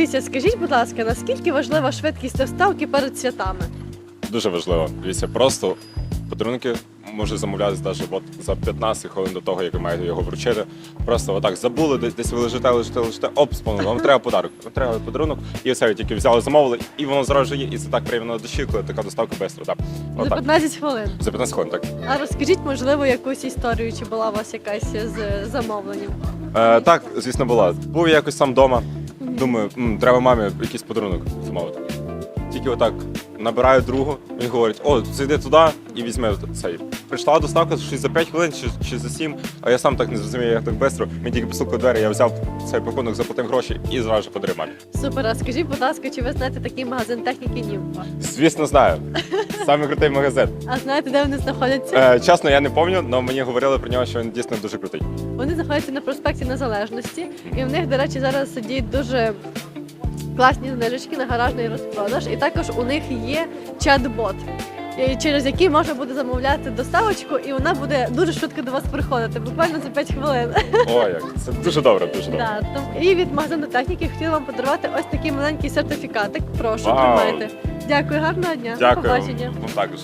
Дивіться, скажіть, будь ласка, наскільки важлива швидкість доставки перед святами? Дуже важливо. Дивіться, просто подарунки може замовлятися навіть от за 15 хвилин до того, як ви маєте його вручити. Просто отак забули, десь, десь ви лежите, лежите, лежите, оп, спомнили, вам треба подарунок. Вам треба подарунок, і все, ви тільки взяли, замовили, і воно зразу є, і це так приємно до душі, коли така доставка швидко. Так. За Отак. 15 хвилин. За 15 хвилин, так. А розкажіть, можливо, якусь історію, чи була у вас якась з замовленням? Е, так, звісно, була. Був я якось сам вдома. Думаю, «М, треба мамі якийсь подарунок замовити. Тільки отак набираю другу, він говорить: о, зайди туди і візьми цей. Прийшла доставка щось за 5 хвилин чи, чи за 7, а я сам так не зрозумію, як так швидко. Мені тільки постукали двері, я взяв цей пакунок, заплатив гроші і зразу ж подарив мамі. Супер, а скажіть, будь ласка, чи ви знаєте такий магазин техніки Німфа? Звісно, знаю. Саме крутий магазин. А знаєте, де вони знаходяться? Е, чесно, я не пам'ятаю, але мені говорили про нього, що він дійсно дуже крутий. Вони знаходяться на проспекті Незалежності, і в них, до речі, зараз діють дуже класні знижечки на гаражний розпродаж. І також у них є чат-бот, через який можна буде замовляти доставочку, і вона буде дуже швидко до вас приходити, буквально за 5 хвилин. О, як це дуже добре, дуже добре. Да, і від магазину техніки хотіла вам подарувати ось такий маленький сертифікатик. Прошу, Вау. тримайте. Дякую, гарного дня. До Дякую. побачення. Вам також.